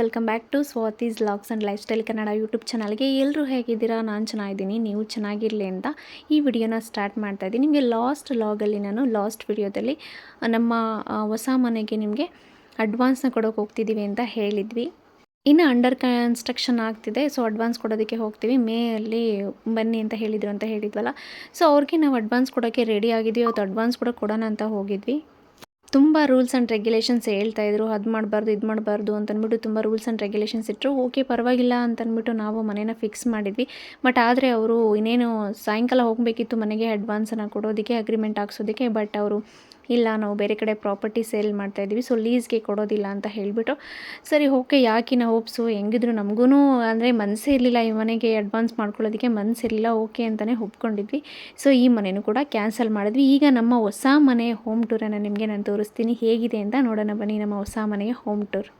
Welcome back to Swathi's logs and lifestyle Kannada YouTube ಚಾನಲ್ಗೆ ಎಲ್ಲರೂ ಹೇಗಿದ್ದೀರಾ? ನಾನು ಚೆನ್ನಾಗಿದ್ದೀನಿ, ನೀವು ಚೆನ್ನಾಗಿರಲಿ ಅಂತ ಈ ವಿಡಿಯೋನ ಸ್ಟಾರ್ಟ್ ಮಾಡ್ತಾ ಇದ್ದೀನಿ. ನಿಮಗೆ ಲಾಸ್ಟ್ ಲಾಗಲ್ಲಿ ನಾನು ಲಾಸ್ಟ್ ವಿಡಿಯೋದಲ್ಲಿ ನಮ್ಮ ಹೊಸ ಮನೆಗೆ ನಿಮಗೆ ಅಡ್ವಾನ್ಸ್ನ ಕೊಡೋಕೆ ಹೋಗ್ತಿದ್ದೀವಿ ಅಂತ ಹೇಳಿದ್ವಿ. ಇನ್ನು ಅಂಡರ್ ಕನ್ಸ್ಟ್ರಕ್ಷನ್ ಆಗ್ತಿದೆ ಸೊ ಅಡ್ವಾನ್ಸ್ ಕೊಡೋದಕ್ಕೆ ಹೋಗ್ತೀವಿ. ಮೇ ಅಲ್ಲಿ ಬನ್ನಿ ಅಂತ ಹೇಳಿದ್ರು ಅಂತ ಹೇಳಿದ್ವಲ್ಲ ಸೊ ಅವ್ರಿಗೆ ನಾವು ಅಡ್ವಾನ್ಸ್ ಕೊಡೋಕ್ಕೆ ರೆಡಿ ಆಗಿದ್ವಿ. ಅವತ್ತು ಅಡ್ವಾನ್ಸ್ ಕೂಡ ಕೊಡೋಣ ಅಂತ ಹೋಗಿದ್ವಿ. ತುಂಬ ರೂಲ್ಸ್ ಆ್ಯಂಡ್ ರೆಗ್ಯುಲೇಷನ್ಸ್ ಹೇಳ್ತಾ ಇದ್ರು, ಅದು ಮಾಡಬಾರ್ದು, ಇದು ಮಾಡಬಾರ್ದು ಅಂತಂದ್ಬಿಟ್ಟು ತುಂಬ ರೂಲ್ಸ್ ಆ್ಯಂಡ್ ರೆಗ್ಯುಲೇಷನ್ಸ್ ಇಟ್ಟರು ಓಕೆ, ಪರವಾಗಿಲ್ಲ ಅಂತಂದ್ಬಿಟ್ಟು ನಾವು ಮನೇನ ಫಿಕ್ಸ್ ಮಾಡಿದ್ವಿ. ಬಟ್ ಆದರೆ ಅವರು ಇನ್ನೇನು ಸಾಯಂಕಾಲ ಹೋಗಬೇಕಿತ್ತು ಮನೆಗೆ, ಅಡ್ವಾನ್ಸನ್ನು ಕೊಡೋದಕ್ಕೆ, ಅಗ್ರಿಮೆಂಟ್ ಹಾಕ್ಸೋದಕ್ಕೆ, ಬಟ್ ಅವರು ಇಲ್ಲ, ನಾವು ಬೇರೆ ಕಡೆ ಪ್ರಾಪರ್ಟಿ ಸೇಲ್ ಮಾಡ್ತಾ ಇದ್ವಿ ಸೊ ಲೀಸ್ಗೆ ಕೊಡೋದಿಲ್ಲ ಅಂತ ಹೇಳಿಬಿಟ್ಟು, ಸರಿ ಓಕೆ ಯಾಕಿನ ಹೋಪ್ಸು ಹೆಂಗಿದ್ರು ನಮಗೂ ಅಂದರೆ ಮನಸ್ಸೇ ಇರಲಿಲ್ಲ ಈ ಮನೆಗೆ ಅಡ್ವಾನ್ಸ್ ಮಾಡ್ಕೊಳ್ಳೋದಕ್ಕೆ ಮನಸ್ಸಿರಲಿಲ್ಲ ಓಕೆ ಅಂತಲೇ ಒಪ್ಕೊಂಡಿದ್ವಿ. ಸೊ ಈ ಮನೆಯೂ ಕೂಡ ಕ್ಯಾನ್ಸಲ್ ಮಾಡಿದ್ವಿ. ಈಗ ನಮ್ಮ ಹೊಸ ಮನೆ ಹೋಮ್ ಟೂರನ್ನು ನಿಮಗೆ ನಾನು ತೋರಿಸ್ತೀನಿ. ಹೇಗಿದೆ ಅಂತ ನೋಡೋಣ ಬನ್ನಿ, ನಮ್ಮ ಹೊಸ ಮನೆಯ ಹೋಮ್ ಟೂರ್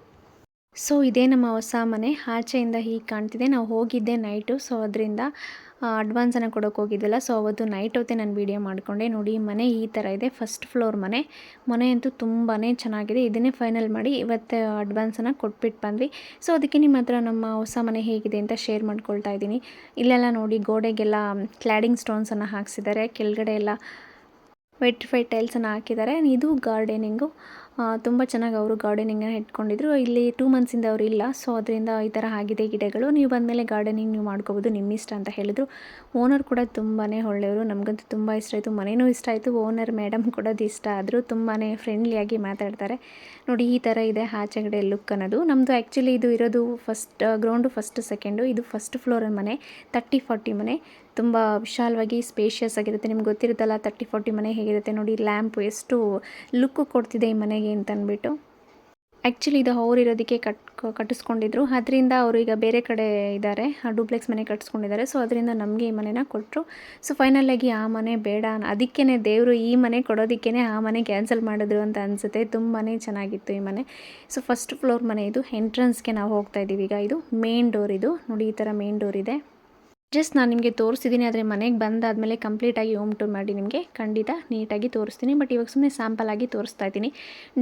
ಸೊ ಇದೇ ನಮ್ಮ ಹೊಸ ಮನೆ. ಆಚೆಯಿಂದ ಹೀಗೆ ಕಾಣ್ತಿದೆ. ನಾವು ಹೋಗಿದ್ದೆ ನೈಟು ಸೊ ಅದರಿಂದ ಅಡ್ವಾನ್ಸನ್ನು ಕೊಡೋಕೆ ಹೋಗಿದ್ದಲ್ಲ ಸೊ ಅವತ್ತು ನೈಟ್ ಹೊತ್ತೇ ನಾನು ವೀಡಿಯೋ ಮಾಡಿಕೊಂಡೆ. ನೋಡಿ, ಮನೆ ಈ ಥರ ಇದೆ. ಫಸ್ಟ್ ಫ್ಲೋರ್ ಮನೆ. ಮನೆ ಅಂತೂ ತುಂಬಾ ಚೆನ್ನಾಗಿದೆ. ಇದನ್ನೇ ಫೈನಲ್ ಮಾಡಿ ಇವತ್ತು ಅಡ್ವಾನ್ಸನ್ನು ಕೊಟ್ಬಿಟ್ಟು ಬಂದ್ವಿ. ಸೊ ಅದಕ್ಕೆ ನಿಮ್ಮ ಹತ್ರ ನಮ್ಮ ಹೊಸ ಮನೆ ಹೇಗಿದೆ ಅಂತ ಶೇರ್ ಮಾಡ್ಕೊಳ್ತಾ ಇದ್ದೀನಿ. ಇಲ್ಲೆಲ್ಲ ನೋಡಿ, ಗೋಡೆಗೆಲ್ಲ ಕ್ಲಾಡಿಂಗ್ ಸ್ಟೋನ್ಸನ್ನು ಹಾಕ್ಸಿದ್ದಾರೆ. ಕೆಳಗಡೆ ಎಲ್ಲ ವೆಟ್ರಿಫೈ ಟೈಲ್ಸನ್ನು ಹಾಕಿದ್ದಾರೆ. ಇದು ಗಾರ್ಡನಿಂಗು ತುಂಬ ಚೆನ್ನಾಗಿ ಅವರು ಗಾರ್ಡನಿಂಗನ್ನು ಇಟ್ಕೊಂಡಿದ್ರು. ಇಲ್ಲಿ ಟೂ ಮಂತ್ಸಿಂದ ಅವರು ಇಲ್ಲ. ಸೊ ಅದರಿಂದ ಈ ಥರ ಆಗಿದೆ ಗಿಡಗಳು. ನೀವು ಬಂದಮೇಲೆ ಗಾರ್ಡನಿಂಗ್ ನೀವು ಮಾಡ್ಕೋಬೋದು. ನಿಮ್ಮ ಇಷ್ಟ ಅಂತ ಹೇಳಿದರು. ಓನರ್ ಕೂಡ ತುಂಬಾ ಒಳ್ಳೆಯವರು. ನಮಗಂತೂ ತುಂಬ ಇಷ್ಟ ಆಯಿತು. ಮನೇನೂ ಇಷ್ಟ ಆಯಿತು. ಓನರ್ ಮೇಡಮ್ ಕೂಡ ಇಷ್ಟ ಆದರೂ. ತುಂಬಾ ಫ್ರೆಂಡ್ಲಿಯಾಗಿ ಮಾತಾಡ್ತಾರೆ. ನೋಡಿ, ಈ ಥರ ಇದೆ ಆಚೆಗಡೆ ಲುಕ್ ಅನ್ನೋದು. ನಮ್ಮದು ಆ್ಯಕ್ಚುಲಿ ಇದು ಇರೋದು ಫಸ್ಟ್ ಗ್ರೌಂಡು ಫಸ್ಟ್ ಸೆಕೆಂಡು ಇದು ಫಸ್ಟ್ ಫ್ಲೋರ್ ಮನೆ. ತರ್ಟಿ ಫಾರ್ಟಿ ಮನೆ. ತುಂಬ ವಿಶಾಲವಾಗಿ ಸ್ಪೇಷಿಯಸ್ ಆಗಿರುತ್ತೆ. ನಿಮ್ಗೆ ಗೊತ್ತಿರುತ್ತಲ್ಲ ತರ್ಟಿ ಫಾರ್ಟಿ ಮನೆ ಹೇಗಿರುತ್ತೆ? ನೋಡಿ ಲ್ಯಾಂಪ್ ಎಷ್ಟು ಲುಕ್ ಕೊಡ್ತಿದೆ ಈ ಮನೆಗೆ. ಅಂತ ಅಂದ್ಬಿಟ್ಟು ಆ್ಯಕ್ಚುಲಿ ಇದು ಅವ್ರು ಇರೋದಕ್ಕೆ ಕಟ್ ಕಟ್ಟಿಸ್ಕೊಂಡಿದ್ರು. ಅದರಿಂದ ಅವರು ಈಗ ಬೇರೆ ಕಡೆ ಇದ್ದಾರೆ. ಆ ಡೂಪ್ಲೆಕ್ಸ್ ಮನೆ ಕಟ್ಟಿಸ್ಕೊಂಡಿದ್ದಾರೆ. ಸೊ ಅದರಿಂದ ನಮಗೆ ಈ ಮನೆನ ಕೊಟ್ಟರು ಸೊ ಫೈನಲಾಗಿ ಆ ಮನೆ ಬೇಡ ಅದಕ್ಕೇ ದೇವರು ಈ ಮನೆ ಕೊಡೋದಕ್ಕೇ ಆ ಮನೆ ಕ್ಯಾನ್ಸಲ್ ಮಾಡಿದ್ರು ಅಂತ ಅನಿಸುತ್ತೆ. ತುಂಬಾ ಚೆನ್ನಾಗಿತ್ತು ಈ ಮನೆ. ಸೊ ಫಸ್ಟ್ ಫ್ಲೋರ್ ಮನೆ ಇದು. ಎಂಟ್ರೆನ್ಸ್ಗೆ ನಾವು ಹೋಗ್ತಾ ಇದ್ದೀವಿ ಈಗ ಇದು ಮೇನ್ ಡೋರ್ ಇದು. ನೋಡಿ ಈ ಥರ ಮೇನ್ ಡೋರ್ ಇದೆ. ಜಸ್ಟ್ ನಾನು ನಿಮಗೆ ತೋರಿಸಿದ್ದೀನಿ ಆದರೆ ಮನೆಗೆ ಬಂದಾದಮೇಲೆ ಕಂಪ್ಲೀಟಾಗಿ ಹೋಮ್ ಟೂರ್ ಮಾಡಿ ನಿಮಗೆ ಖಂಡಿತ ನೀಟಾಗಿ ತೋರಿಸ್ತೀನಿ. ಬಟ್ ಇವಾಗ ಸುಮ್ಮನೆ ಸ್ಯಾಂಪಲ್ ಆಗಿ ತೋರಿಸ್ತಾ ಇದ್ದೀನಿ.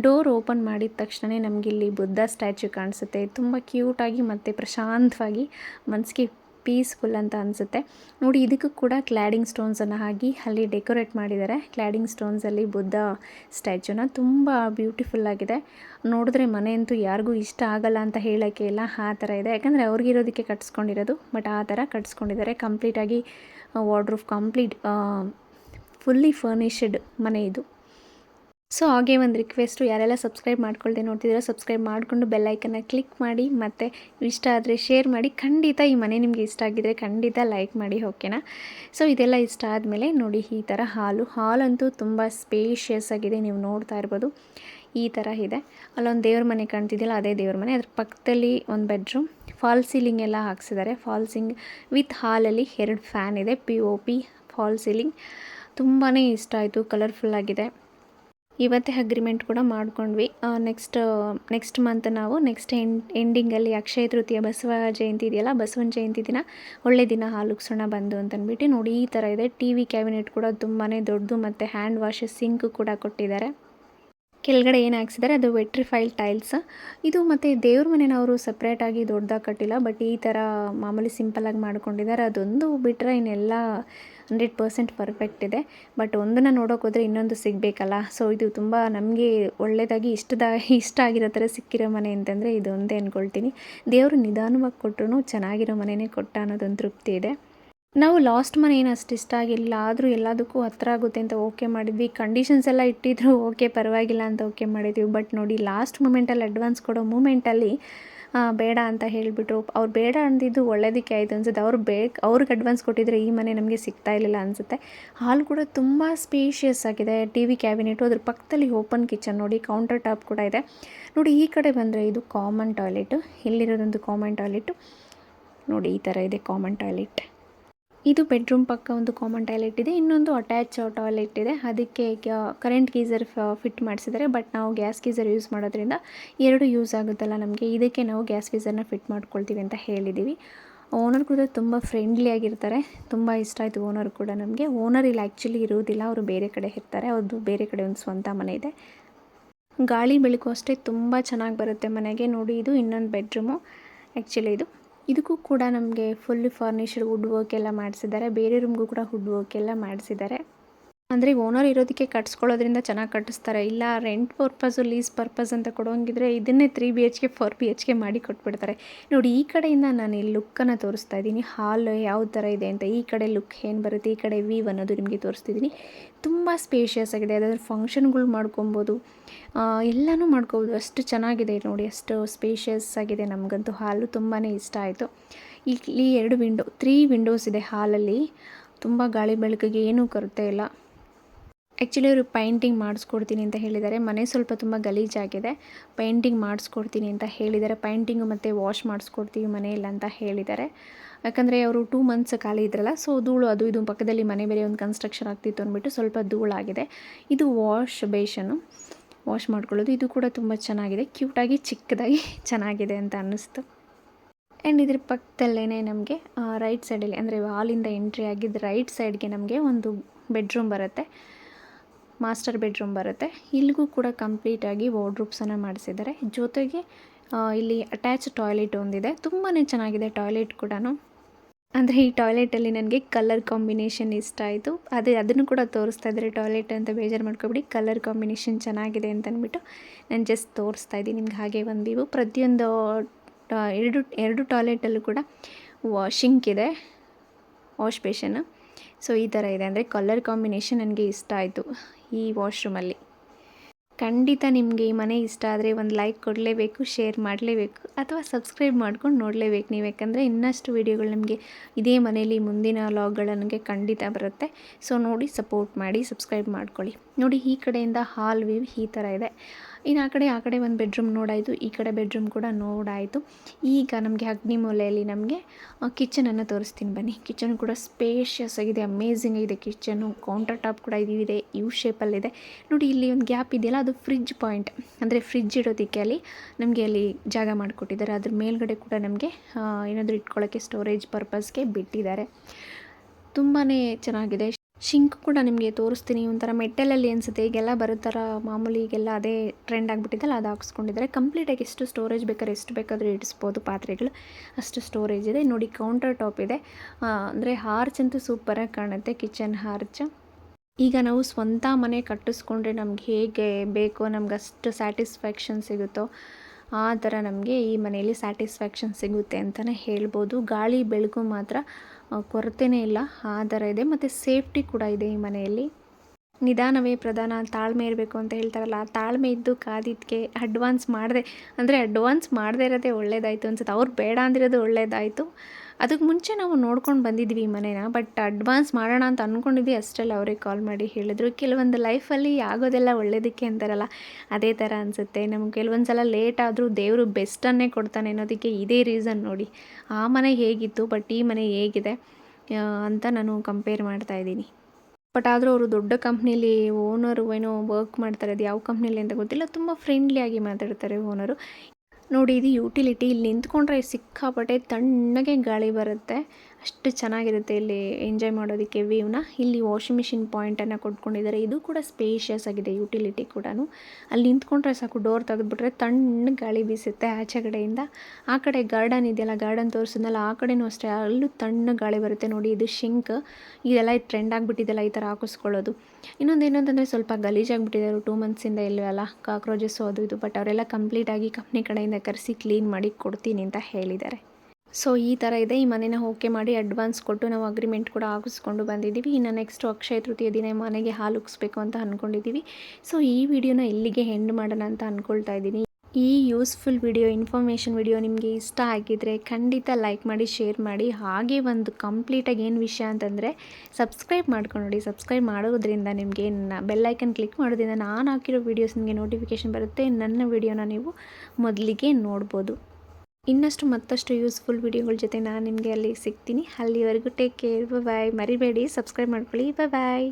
ಡೋರ್ ಓಪನ್ ಮಾಡಿದ ತಕ್ಷಣ ನಮಗಿಲ್ಲಿ ಬುದ್ಧ ಸ್ಟ್ಯಾಚ್ಯೂ ಕಾಣಿಸುತ್ತೆ. ತುಂಬ ಕ್ಯೂಟಾಗಿ ಮತ್ತು ಪ್ರಶಾಂತವಾಗಿ ಮನಸ್ಸಿಗೆ ಪೀಸ್ಫುಲ್ ಅಂತ ಅನಿಸುತ್ತೆ. ನೋಡಿ, ಇದಕ್ಕೂ ಕೂಡ ಕ್ಲ್ಯಾಡಿಂಗ್ ಸ್ಟೋನ್ಸನ್ನು ಹಾಕಿ ಅಲ್ಲಿ ಡೆಕೋರೇಟ್ ಮಾಡಿದ್ದಾರೆ. ಕ್ಲ್ಯಾಡಿಂಗ್ ಸ್ಟೋನ್ಸಲ್ಲಿ ಬುದ್ಧ ಸ್ಟ್ಯಾಚ್ಯೂನ ತುಂಬ ಬ್ಯೂಟಿಫುಲ್ ಆಗಿದೆ. ನೋಡಿದ್ರೆ ಮನೆ ಅಂತೂ ಯಾರಿಗೂ ಇಷ್ಟ ಆಗಲ್ಲ ಅಂತ ಹೇಳೋಕ್ಕೆ ಇಲ್ಲ. ಆ ಥರ ಇದೆ. ಯಾಕಂದರೆ ಅವ್ರಿಗಿರೋದಕ್ಕೆ ಕಟ್ಸ್ಕೊಂಡಿರೋದು. ಬಟ್ ಆ ಥರ ಕಟ್ಸ್ಕೊಂಡಿದ್ದಾರೆ. ಕಂಪ್ಲೀಟಾಗಿ ವಾರ್ಡ್ರೂಫ್ ಕಂಪ್ಲೀಟ್ ಫುಲ್ಲಿ ಫರ್ನಿಷ್ಡ್ ಮನೆ ಇದು. ಸೊ ಹಾಗೆ ಒಂದು ರಿಕ್ವೆಸ್ಟು ಯಾರೆಲ್ಲ ಸಬ್ಸ್ಕ್ರೈಬ್ ಮಾಡ್ಕೊಳ್ದೆ ನೋಡ್ತಿದ್ರೆ ಸಬ್ಸ್ಕ್ರೈಬ್ ಮಾಡಿಕೊಂಡು ಬೆಲ್ಲೈಕನ್ನ ಕ್ಲಿಕ್ ಮಾಡಿ ಮತ್ತು ಇಷ್ಟ ಆದರೆ ಶೇರ್ ಮಾಡಿ ಖಂಡಿತ ಈ ಮನೆ ನಿಮಗೆ ಇಷ್ಟ ಆಗಿದ್ರೆ ಖಂಡಿತ ಲೈಕ್ ಮಾಡಿ ಓಕೆನಾ ಸೊ ಇದೆಲ್ಲ ಇಷ್ಟ ಆದಮೇಲೆ ನೋಡಿ ಈ ಥರ ಹಾಲು. ಹಾಲಂತೂ ತುಂಬ ಸ್ಪೇಷಿಯಸ್ ಆಗಿದೆ, ನೀವು ನೋಡ್ತಾ ಇರ್ಬೋದು. ಈ ಥರ ಇದೆ. ಅಲ್ಲೊಂದು ದೇವ್ರ ಮನೆ ಕಾಣ್ತಿದೆಯಲ್ಲ, ಅದೇ ದೇವ್ರ ಮನೆ. ಅದ್ರ ಪಕ್ಕದಲ್ಲಿ ಒಂದು ಬೆಡ್ರೂಮ್ ಫಾಲ್ ಸೀಲಿಂಗ್ ಎಲ್ಲ ಹಾಕ್ಸಿದ್ದಾರೆ ಫಾಲ್ ಸೀಲಿಂಗ್ ವಿತ್ ಹಾಲಲ್ಲಿ ಎರಡು ಫ್ಯಾನ್ ಇದೆ P O P false ceiling ತುಂಬಾ ಇಷ್ಟ ಆಯಿತು ಕಲರ್ಫುಲ್ ಆಗಿದೆ. ಇವತ್ತೇ ಅಗ್ರಿಮೆಂಟ್ ಕೂಡ ಮಾಡ್ಕೊಂಡ್ವಿ. ನೆಕ್ಸ್ಟ್ ನೆಕ್ಸ್ಟ್ ಮಂತ್ ನಾವು ನೆಕ್ಸ್ಟ್ ಎಂಡ್ ಎಂಡಿಂಗಲ್ಲಿ ಅಕ್ಷಯ ತೃತೀಯ, ಬಸವ ಜಯಂತಿ ಇದೆಯಲ್ಲ, ಬಸವನ ಜಯಂತಿ ದಿನ ಒಳ್ಳೆ ದಿನ ಹಾಲುಗ್ಸೋಣ ಬಂದು ಅಂತಂದ್ಬಿಟ್ಟು ನೋಡಿ ಈ ಥರ ಇದೆ. ಟಿ ವಿ ಕ್ಯಾಬಿನೆಟ್ ಕೂಡ ತುಂಬಾ ದೊಡ್ಡದು ಮತ್ತು ಹ್ಯಾಂಡ್ ವಾಶ್ ಸಿಂಕ್ ಕೂಡ ಕೊಟ್ಟಿದ್ದಾರೆ. ಕೆಳಗಡೆ ಏನು ಹಾಕ್ಸಿದ್ದಾರೆ ಅದು ವೆಟ್ರಿಫೈಲ್ ಟೈಲ್ಸ್ ಇದು ಮತ್ತು ದೇವ್ರ ಮನೆಯವರು ಸಪ್ರೇಟಾಗಿ ದೊಡ್ಡದಾಗಿ ಕಟ್ಟಿಲ್ಲ ಬಟ್ ಈ ಥರ ಮಾಮೂಲಿ ಸಿಂಪಲಾಗಿ ಮಾಡ್ಕೊಂಡಿದ್ದಾರೆ. ಅದೊಂದು ಬಿಟ್ಟರೆ ಇನ್ನೆಲ್ಲ ಹಂಡ್ರೆಡ್ ಪರ್ಸೆಂಟ್ ಪರ್ಫೆಕ್ಟ್ ಇದೆ. ಬಟ್ ಒಂದನ್ನು ನೋಡೋಕೆ ಹೋದರೆ ಇನ್ನೊಂದು ಸಿಗಬೇಕಲ್ಲ. ಸೊ ಇದು ತುಂಬ ನಮಗೆ ಒಳ್ಳೆಯದಾಗಿ ಇಷ್ಟದ, ಇಷ್ಟ ಆಗಿರೋ ಥರ ಸಿಕ್ಕಿರೋ ಮನೆ ಅಂತಂದರೆ ಇದು ಒಂದೇ ಅಂದ್ಕೊಳ್ತೀನಿ ದೇವರು ನಿಧಾನವಾಗಿ ಕೊಟ್ಟರು ಚೆನ್ನಾಗಿರೋ ಮನೆಯೇ ಕೊಟ್ಟ ಅನ್ನೋದೊಂದು ತೃಪ್ತಿ ಇದೆ. ನಾವು ಲಾಸ್ಟ್ ಮನೆ ಏನು ಅಷ್ಟು ಇಷ್ಟ ಆಗಿಲ್ಲ ಆದರೂ ಎಲ್ಲದಕ್ಕೂ ಹತ್ರ ಆಗುತ್ತೆ ಅಂತ ಓಕೆ ಮಾಡಿದ್ವಿ. ಕಂಡೀಷನ್ಸ್ ಎಲ್ಲ ಇಟ್ಟಿದ್ರು, ಓಕೆ ಪರವಾಗಿಲ್ಲ ಅಂತ ಓಕೆ ಮಾಡಿದ್ವಿ. ಬಟ್ ನೋಡಿ, ಲಾಸ್ಟ್ ಮೂಮೆಂಟಲ್ಲಿ, ಅಡ್ವಾನ್ಸ್ ಕೊಡೋ ಮೂಮೆಂಟಲ್ಲಿ ಬೇಡ ಅಂತ ಹೇಳಿಬಿಟ್ರು. ಅವ್ರು ಬೇಡ ಅಂದಿದ್ದು ಒಳ್ಳೇದಕ್ಕೆ ಆಯಿತು ಅನ್ಸುತ್ತೆ. ಅವ್ರು ಬೇ ಅವ್ರಿಗೆ ಅಡ್ವಾನ್ಸ್ ಕೊಟ್ಟಿದ್ರೆ ಈ ಮನೆ ನಮಗೆ ಸಿಗ್ತಾ ಇರಲಿಲ್ಲ ಅನಿಸುತ್ತೆ. ಹಾಲ್ ಕೂಡ ತುಂಬ ಸ್ಪೇಷಿಯಸ್ ಆಗಿದೆ. ಟಿ ವಿ ಕ್ಯಾಬಿನೆಟು ಅದ್ರ ಪಕ್ಕದಲ್ಲಿ ಓಪನ್ ಕಿಚನ್ ನೋಡಿ ಕೌಂಟರ್ ಟಾಪ್ ಕೂಡ ಇದೆ. ನೋಡಿ, ಈ ಕಡೆ ಬಂದರೆ ಇದು ಕಾಮನ್ ಟಾಯ್ಲೆಟು ಇಲ್ಲಿರೋದೊಂದು ಕಾಮನ್ ಟಾಯ್ಲೆಟು ನೋಡಿ, ಈ ಥರ ಇದೆ ಕಾಮನ್ ಟಾಯ್ಲೆಟ್ ಇದು ಬೆಡ್ರೂಮ್ ಪಕ್ಕ ಒಂದು ಕಾಮನ್ ಟಾಯ್ಲೆಟ್ ಇದೆ, ಇನ್ನೊಂದು ಅಟ್ಯಾಚ್ ಟಾಯ್ಲೆಟ್ ಇದೆ. ಅದಕ್ಕೆ ಕರೆಂಟ್ ಗೀಸರ್ ಫಿಟ್ ಮಾಡಿಸಿದ್ದಾರೆ ಬಟ್ ನಾವು ಗ್ಯಾಸ್ ಗೀಸರ್ ಯೂಸ್ ಮಾಡೋದ್ರಿಂದ ಎರಡು ಯೂಸ್ ಆಗುತ್ತಲ್ಲ ನಮಗೆ. ಇದಕ್ಕೆ ನಾವು ಗ್ಯಾಸ್ ಗೀಸರ್ನ ಫಿಟ್ ಮಾಡ್ಕೊಳ್ತೀವಿ ಅಂತ ಹೇಳಿದ್ದೀವಿ ಓನರ್ ಕೂಡ ತುಂಬ ಫ್ರೆಂಡ್ಲಿ ಆಗಿರ್ತಾರೆ. ತುಂಬ ಇಷ್ಟ ಆಯಿತು ಓನರ್ ಕೂಡ ನಮಗೆ. ಓನರ್ ಇಲ್ಲಿ ಆ್ಯಕ್ಚುಲಿ ಇರುವುದಿಲ್ಲ, ಅವರು ಬೇರೆ ಕಡೆ ಇರ್ತಾರೆ. ಅವ್ರದ್ದು ಬೇರೆ ಕಡೆ ಒಂದು ಸ್ವಂತ ಮನೆ ಇದೆ. ಗಾಳಿ ಬೆಳಕು ಅಷ್ಟೇ ತುಂಬ ಚೆನ್ನಾಗಿ ಬರುತ್ತೆ ಮನೆಗೆ. ನೋಡಿ ಇದು ಇನ್ನೊಂದು ಬೆಡ್ರೂಮು ಆ್ಯಕ್ಚುಲಿ ಇದು ಇದಕ್ಕೂ ಕೂಡ ನಮಗೆ ಫುಲ್ ಫರ್ನಿಶ್ಡ್ ವುಡ್ ವರ್ಕ್ ಎಲ್ಲ ಮಾಡಿಸಿದ್ದಾರೆ. ಬೇರೆ ರೂಮ್ಗೂ ಕೂಡ ವುಡ್ ವರ್ಕ್ ಎಲ್ಲ ಮಾಡಿಸಿದ್ದಾರೆ. ಅಂದರೆ ಓನರ್ ಇರೋದಕ್ಕೆ ಕಟ್ಸ್ಕೊಳ್ಳೋದ್ರಿಂದ ಚೆನ್ನಾಗಿ ಕಟ್ಟಿಸ್ತಾರೆ. ಇಲ್ಲ ರೆಂಟ್ ಪರ್ಪಸು ಲೀಸ್ ಪರ್ಪಸ್ ಅಂತ ಕೊಡೋಂಗಿದ್ರೆ ಇದನ್ನೇ three B H K four B H K ಮಾಡಿ ಕೊಟ್ಬಿಡ್ತಾರೆ. ನೋಡಿ, ಈ ಕಡೆಯಿಂದ ನಾನು ಇಲ್ಲಿ ಲುಕ್ಕನ್ನು ತೋರಿಸ್ತಾ ಇದ್ದೀನಿ. ಹಾಲ್ ಯಾವ ಥರ ಇದೆ ಅಂತ. ಈ ಕಡೆ ಲುಕ್ ಏನು ಬರುತ್ತೆ, ಈ ಕಡೆ ವೀವ್ ಅನ್ನೋದು ನಿಮಗೆ ತೋರಿಸ್ತಿದ್ದೀನಿ. ತುಂಬ ಸ್ಪೇಷಿಯಸ್ ಆಗಿದೆ. ಅದಾದ್ರೆ ಫಂಕ್ಷನ್ಗಳು ಮಾಡ್ಕೊಬೋದು. ಎಲ್ಲನೂ ಮಾಡ್ಕೊಬೋದು. ಅಷ್ಟು ಚೆನ್ನಾಗಿದೆ ನೋಡಿ, ಅಷ್ಟು ಸ್ಪೇಷಿಯಸ್ ಆಗಿದೆ. ನಮಗಂತೂ ಹಾಲು ತುಂಬಾ ಇಷ್ಟ ಆಯಿತು. ಇಲ್ಲಿ ಎರಡು ವಿಂಡೋ ತ್ರೀ ವಿಂಡೋಸ್ ಇದೆ ಹಾಲಲ್ಲಿ ತುಂಬ ಗಾಳಿ ಬೆಳಕಿಗೆ ಏನೂ ಕೊರತೆ ಇಲ್ಲ. ಆ್ಯಕ್ಚುಲಿ ಅವರು ಪೈಂಟಿಂಗ್ ಮಾಡಿಸ್ಕೊಡ್ತೀನಿ ಅಂತ ಹೇಳಿದ್ದಾರೆ. ಮನೆ ಸ್ವಲ್ಪ ತುಂಬ ಗಲೀಜಾಗಿದೆ. ಪೈಂಟಿಂಗ್ ಮಾಡಿಸ್ಕೊಡ್ತೀನಿ ಅಂತ ಹೇಳಿದ್ದಾರೆ. ಪೈಂಟಿಂಗು ಮತ್ತು ವಾಶ್ ಮಾಡಿಸ್ಕೊಡ್ತೀವಿ ಮನೆಯಲ್ಲ ಅಂತ ಹೇಳಿದ್ದಾರೆ. ಯಾಕಂದರೆ ಅವರು ಟೂ ಮಂತ್ಸ್ ಖಾಲಿ ಇದ್ರಲ್ಲ ಸೊ ಧೂಳು ಅದು ಇದು ಪಕ್ಕದಲ್ಲಿ ಮನೆ ಬೇರೆ ಒಂದು ಕನ್ಸ್ಟ್ರಕ್ಷನ್ ಆಗ್ತಿತ್ತು ಅಂದ್ಬಿಟ್ಟು ಸ್ವಲ್ಪ ಧೂಳಾಗಿದೆ. ಇದು ವಾಶ್ ಬೇಷನು ವಾಶ್ ಮಾಡ್ಕೊಳ್ಳೋದು. ಇದು ಕೂಡ ತುಂಬ ಚೆನ್ನಾಗಿದೆ. ಕ್ಯೂಟಾಗಿ, ಚಿಕ್ಕದಾಗಿ ಚೆನ್ನಾಗಿದೆ ಅಂತ ಅನ್ನಿಸ್ತು. ಆ್ಯಂಡ್ ಇದ್ರ ಪಕ್ಕದಲ್ಲೇ ನಮಗೆ ರೈಟ್ ಸೈಡಲ್ಲಿ ಅಂದರೆ ಹಾಲಿಂದ ಎಂಟ್ರಿ ಆಗಿದ್ದು ರೈಟ್ ಸೈಡ್ಗೆ ನಮಗೆ ಒಂದು ಬೆಡ್ರೂಮ್ ಬರುತ್ತೆ. ಮಾಸ್ಟರ್ ಬೆಡ್ರೂಮ್ ಬರುತ್ತೆ. ಇಲ್ಲಿಗೂ ಕೂಡ ಕಂಪ್ಲೀಟಾಗಿ ವಾರ್ಡ್ರೂಬ್ಸನ್ನು ಮಾಡಿಸಿದ್ದಾರೆ. ಜೊತೆಗೆ ಇಲ್ಲಿ ಅಟ್ಯಾಚ್ ಟಾಯ್ಲೆಟ್ ಒಂದಿದೆ. ತುಂಬಾ ಚೆನ್ನಾಗಿದೆ ಟಾಯ್ಲೆಟ್ ಕೂಡ ಅಂದರೆ ಈ ಟಾಯ್ಲೆಟಲ್ಲಿ ನನಗೆ ಕಲರ್ ಕಾಂಬಿನೇಷನ್ ಇಷ್ಟ ಆಯಿತು. ಅದೇ ಅದನ್ನು ಕೂಡ ತೋರಿಸ್ತಾ ಇದ್ದಾರೆ. ಟಾಯ್ಲೆಟ್ ಅಂತ ಬೇಜಾರು ಮಾಡ್ಕೊಬಿಡಿ. ಕಲರ್ ಕಾಂಬಿನೇಷನ್ ಚೆನ್ನಾಗಿದೆ ಅಂತ ಅಂದ್ಬಿಟ್ಟು ನಾನು ಜಸ್ಟ್ ತೋರಿಸ್ತಾ ಇದ್ದೀನಿ. ನಿಮ್ಗೆ ಹಾಗೆ ಒಂದು ಇವು ಪ್ರತಿಯೊಂದು ಎರಡು ಎರಡು ಟಾಯ್ಲೆಟಲ್ಲೂ ಕೂಡ ವಾಷಿಂಕ್ ಇದೆ. ವಾಶ್ ಬೇಷನ್ನು. ಸೊ ಈ ಥರ ಇದೆ. ಅಂದರೆ ಕಲರ್ ಕಾಂಬಿನೇಷನ್ ನನಗೆ ಇಷ್ಟ ಆಯಿತು ಈ ವಾಶ್ರೂಮಲ್ಲಿ ಖಂಡಿತ ನಿಮಗೆ ಈ ಮನೆ ಇಷ್ಟ ಆದರೆ ಒಂದು ಲೈಕ್ ಕೊಡಲೇಬೇಕು ಶೇರ್ ಮಾಡಲೇಬೇಕು, ಅಥವಾ ಸಬ್ಸ್ಕ್ರೈಬ್ ಮಾಡ್ಕೊಂಡು ನೋಡಲೇಬೇಕು ನೀವು. ಯಾಕಂದರೆ ಇನ್ನಷ್ಟು ವೀಡಿಯೋಗಳು ನಿಮಗೆ ಇದೇ ಮನೆಯಲ್ಲಿ ಮುಂದಿನ ವ್ಲಾಗ್ಗಳು ನನಗೆ ಖಂಡಿತ ಬರುತ್ತೆ. ಸೊ ನೋಡಿ ಸಪೋರ್ಟ್ ಮಾಡಿ ಸಬ್ಸ್ಕ್ರೈಬ್ ಮಾಡ್ಕೊಳ್ಳಿ. ನೋಡಿ, ಈ ಕಡೆಯಿಂದ ಹಾಲ್ ವ್ಯೂ ಈ ಥರ ಇದೆ. ಇನ್ನು ಆ ಕಡೆ ಆ ಕಡೆ ಒಂದು ಬೆಡ್ರೂಮ್ ನೋಡಾಯಿತು ಈ ಕಡೆ ಬೆಡ್ರೂಮ್ ಕೂಡ ನೋಡಾಯಿತು ಈಗ ನಮಗೆ ಅಗ್ನಿ ಮೂಲೆಯಲ್ಲಿ ನಮಗೆ ಕಿಚನನ್ನು ತೋರಿಸ್ತೀನಿ ಬನ್ನಿ. ಕಿಚನ್ ಕೂಡ ಸ್ಪೇಷಿಯಸ್ ಆಗಿದೆ ಅಮೇಝಿಂಗ್ ಆಗಿದೆ. ಕಿಚನು ಕೌಂಟರ್ ಟಾಪ್ ಕೂಡ ಇದೆ ಯು ಶೇಪಲ್ಲಿದೆ ನೋಡಿ, ಇಲ್ಲಿ ಒಂದು ಗ್ಯಾಪ್ ಇದೆಯಲ್ಲ, ಅದು ಫ್ರಿಜ್ ಪಾಯಿಂಟ್ ಅಂದರೆ ಫ್ರಿಜ್ ಇಡೋದಕ್ಕೆ ಅಲ್ಲಿ ನಮಗೆ ಅಲ್ಲಿ ಜಾಗ ಮಾಡಿಕೊಟ್ಟಿದ್ದಾರೆ. ಅದ್ರ ಮೇಲ್ಗಡೆ ಕೂಡ ನಮಗೆ ಏನಾದರೂ ಇಟ್ಕೊಳ್ಳೋಕ್ಕೆ ಸ್ಟೋರೇಜ್ ಪರ್ಪಸ್ಗೆ ಬಿಟ್ಟಿದ್ದಾರೆ. ತುಂಬಾ ಚೆನ್ನಾಗಿದೆ. ಶಿಂಕ್ ಕೂಡ ನಿಮಗೆ ತೋರಿಸ್ತೀನಿ, ಒಂಥರ ಮೆಟ್ಟಲಲ್ಲಿ ಅನಿಸುತ್ತೆ. ಈಗೆಲ್ಲ ಬರೋ ಥರ ಮಾಮೂಲಿ ಈಗೆಲ್ಲ ಅದೇ ಟ್ರೆಂಡ್ ಆಗಿಬಿಟ್ಟಿದ್ದಲ್ಲ ಅದು ಹಾಕ್ಸ್ಕೊಂಡಿದ್ದಾರೆ. ಕಂಪ್ಲೀಟಾಗಿ ಎಷ್ಟು ಸ್ಟೋರೇಜ್ ಬೇಕಾದ್ರೆ, ಎಷ್ಟು ಬೇಕಾದರೂ ಇಡಿಸ್ಬೋದು ಪಾತ್ರೆಗಳು. ಅಷ್ಟು ಸ್ಟೋರೇಜ್ ಇದೆ. ನೋಡಿ ಕೌಂಟರ್ ಟಾಪ್ ಇದೆ. ಅಂದರೆ ಹಾರ್ಚ್ ಅಂತೂ ಸೂಪರಾಗಿ ಕಾಣುತ್ತೆ ಕಿಚನ್ ಹಾರ್ಚ್ ಈಗ ನಾವು ಸ್ವಂತ ಮನೆ ಕಟ್ಟಿಸ್ಕೊಂಡ್ರೆ ನಮ್ಗೆ ಹೇಗೆ ಬೇಕೋ, ನಮ್ಗೆ ಅಷ್ಟು ಸ್ಯಾಟಿಸ್ಫ್ಯಾಕ್ಷನ್ ಸಿಗುತ್ತೋ, ಆ ಥರ ನಮಗೆ ಈ ಮನೆಯಲ್ಲಿ ಸ್ಯಾಟಿಸ್ಫ್ಯಾಕ್ಷನ್ ಸಿಗುತ್ತೆ ಅಂತಲೇ ಹೇಳ್ಬೋದು. ಗಾಳಿ, ಬೆಳಕು ಮಾತ್ರ ಕೊರತೆಯೇ ಇಲ್ಲ. ಆ ಥರ ಇದೆ. ಮತ್ತು ಸೇಫ್ಟಿ ಕೂಡ ಇದೆ ಈ ಮನೆಯಲ್ಲಿ. ನಿಧಾನವೇ ಪ್ರಧಾನ ತಾಳ್ಮೆ ಇರಬೇಕು ಅಂತ ಹೇಳ್ತಾರಲ್ಲ, ಆ ತಾಳ್ಮೆ ಇದ್ದು ಕಾದಿದ್ದಕ್ಕೆ ಅಡ್ವಾನ್ಸ್ ಮಾಡಿದೆ, ಅಂದರೆ ಅಡ್ವಾನ್ಸ್ ಮಾಡದೇ ಇರೋದೇ ಒಳ್ಳೇದಾಯಿತು ಅನ್ಸುತ್ತೆ. ಅವ್ರು ಬೇಡ ಅಂದಿರೋದು ಒಳ್ಳೇದಾಯಿತು. ಅದಕ್ಕೆ ಮುಂಚೆ ನಾವು ನೋಡ್ಕೊಂಡು ಬಂದಿದ್ವಿ ಈ ಮನೇನ ಬಟ್ ಅಡ್ವಾನ್ಸ್ ಮಾಡೋಣ ಅಂತ ಅಂದ್ಕೊಂಡಿದ್ವಿ ಅಷ್ಟರಲ್ಲಿ ಅವರೇ ಕಾಲ್ ಮಾಡಿ ಹೇಳಿದರು. ಕೆಲವೊಂದು ಲೈಫಲ್ಲಿ ಆಗೋದೆಲ್ಲ ಒಳ್ಳೇದಕ್ಕೆ ಅಂತಾರಲ್ಲ, ಅದೇ ಥರ ಅನಿಸುತ್ತೆ. ನಮ್ಗೆ ಕೆಲವೊಂದು ಸಲ ಲೇಟ್ ಆದರೂ ದೇವರು ಬೆಸ್ಟನ್ನೇ ಕೊಡ್ತಾನೆ ಅನ್ನೋದಕ್ಕೆ ಇದೇ ರೀಸನ್ ನೋಡಿ. ಆ ಮನೆ ಹೇಗಿತ್ತು ಬಟ್ ಈ ಮನೆ ಹೇಗಿದೆ ಅಂತ ನಾನು ಕಂಪೇರ್ ಮಾಡ್ತಾ ಇದ್ದೀನಿ. ಬಟ್ ಆದರೂ ಅವರು ದೊಡ್ಡ ಕಂಪ್ನಿಲಿ ಓನರು ಏನೋ ವರ್ಕ್ ಮಾಡ್ತಾರೆ ಅದು ಯಾವ ಕಂಪ್ನಿಲಿ ಅಂತ ಗೊತ್ತಿಲ್ಲ. ತುಂಬ ಫ್ರೆಂಡ್ಲಿಯಾಗಿ ಮಾತಾಡ್ತಾರೆ ಓನರು ನೋಡಿ, ಇದು ಯುಟಿಲಿಟಿ ಇಲ್ಲಿ ನಿಂತ್ಕೊಂಡ್ರೆ ಸಿಕ್ಕಾಪಟ್ಟೆ ತಣ್ಣಗೆ ಗಾಳಿ ಬರುತ್ತೆ. ಅಷ್ಟು ಚೆನ್ನಾಗಿರುತ್ತೆ ಇಲ್ಲಿ ಎಂಜಾಯ್ ಮಾಡೋದಕ್ಕೆ ವ್ಯೂನ ಇಲ್ಲಿ ವಾಷಿಂಗ್ ಮಿಷಿನ್ ಪಾಯಿಂಟನ್ನು ಕೊಟ್ಕೊಂಡಿದ್ದಾರೆ. ಇದು ಕೂಡ ಸ್ಪೇಷಿಯಸ್ ಆಗಿದೆ ಯುಟಿಲಿಟಿ ಕೂಡ ಅಲ್ಲಿ ನಿಂತ್ಕೊಂಡ್ರೆ ಸಾಕು ಡೋರ್ ತೆಗೆದ್ಬಿಟ್ರೆ ತಣ್ಣ ಗಾಳಿ ಬೀಸುತ್ತೆ ಆಚೆ ಕಡೆಯಿಂದ ಆ ಕಡೆ ಗಾರ್ಡನ್ ಇದೆಯಲ್ಲ ಗಾರ್ಡನ್ ತೋರಿಸಿದ್ನಲ್ಲ, ಆ ಕಡೆನೂ ಅಷ್ಟೇ. ಅಲ್ಲೂ ತಣ್ಣ ಗಾಳಿ ಬರುತ್ತೆ ನೋಡಿ, ಇದು ಶಿಂಕ್ ಇದೆಲ್ಲ ಟ್ರೆಂಡ್ ಆಗಿಬಿಟ್ಟಿದೆಲ್ಲ ಈ ಥರ ಹಾಕಿಸ್ಕೊಳ್ಳೋದು. ಇನ್ನೊಂದು ಏನಂತಂದರೆ ಸ್ವಲ್ಪ ಗಲೀಜಾಗಿಬಿಟ್ಟಿದ್ದಾರೆ ಟೂ ಮಂತ್ಸಿಂದ ಇಲ್ವಲ್ಲ ಕಾಕ್ರೋಚಸ್ಸು ಅದು ಇದು ಬಟ್ ಅವರೆಲ್ಲ ಕಂಪ್ಲೀಟಾಗಿ ಕಂಪ್ನಿ ಕಡೆಯಿಂದ ಕರೆಸಿ ಕ್ಲೀನ್ ಮಾಡಿ ಕೊಡ್ತೀನಿ ಅಂತ ಹೇಳಿದ್ದಾರೆ. ಸೊ ಈ ಥರ ಇದೆ. ಈ ಮನೇನ ಓಕೆ ಮಾಡಿ ಅಡ್ವಾನ್ಸ್ ಕೊಟ್ಟು ನಾವು ಅಗ್ರಿಮೆಂಟ್ ಕೂಡ ಆಗಿಸ್ಕೊಂಡು ಬಂದಿದ್ದೀವಿ. ಇನ್ನು ನೆಕ್ಸ್ಟು ಅಕ್ಷಯ ತೃತೀಯ ದಿನ ಮನೆಗೆ ಹಾಲು ಉಗ್ಸ್ಬೇಕು ಅಂತ ಅಂದ್ಕೊಂಡಿದ್ದೀವಿ ಸೊ ಈ ವಿಡಿಯೋನ ಇಲ್ಲಿಗೆ ಹೆಂಡ್ ಮಾಡೋಣ ಅಂತ ಅಂದ್ಕೊಳ್ತಾ ಇದ್ದೀನಿ. ಈ ಯೂಸ್ಫುಲ್ ವಿಡಿಯೋ, ಇನ್ಫಾರ್ಮೇಷನ್ ವಿಡಿಯೋ ನಿಮಗೆ ಇಷ್ಟ ಆಗಿದ್ದರೆ ಖಂಡಿತ ಲೈಕ್ ಮಾಡಿ, ಶೇರ್ ಮಾಡಿ. ಹಾಗೆ ಒಂದು ಕಂಪ್ಲೀಟಾಗಿ ಏನು ವಿಷಯ ಅಂತಂದರೆ, ಸಬ್ಸ್ಕ್ರೈಬ್ ಮಾಡ್ಕೊಂಡು. ನೋಡಿ ಸಬ್ಸ್ಕ್ರೈಬ್ ಮಾಡೋದ್ರಿಂದ ನಿಮಗೆ ಬೆಲ್ಲೈಕನ್ ಕ್ಲಿಕ್ ಮಾಡೋದ್ರಿಂದ ನಾನು ಹಾಕಿರೋ ವೀಡಿಯೋಸ್ ನಿಮಗೆ ನೋಟಿಫಿಕೇಷನ್ ಬರುತ್ತೆ. ನನ್ನ ವಿಡಿಯೋನ ನೀವು ಮೊದಲಿಗೆ ನೋಡ್ಬೋದು. ಇನ್ನಷ್ಟು ಮತ್ತಷ್ಟು ಯೂಸ್ಫುಲ್ ವಿಡಿಯೋಗಳ ಜೊತೆ ನಾನು ನಿಮಗೆ ಅಲ್ಲಿ ಸಿಗ್ತೀನಿ. ಅಲ್ಲಿವರೆಗೂ ಟೇಕ್ ಕೇರ್. ಬಾಯ್ ಮರಿಬೇಡಿ. ಸಬ್ಸ್ಕ್ರೈಬ್ ಮಾಡ್ಕೊಳ್ಳಿ. ಬಾಯ್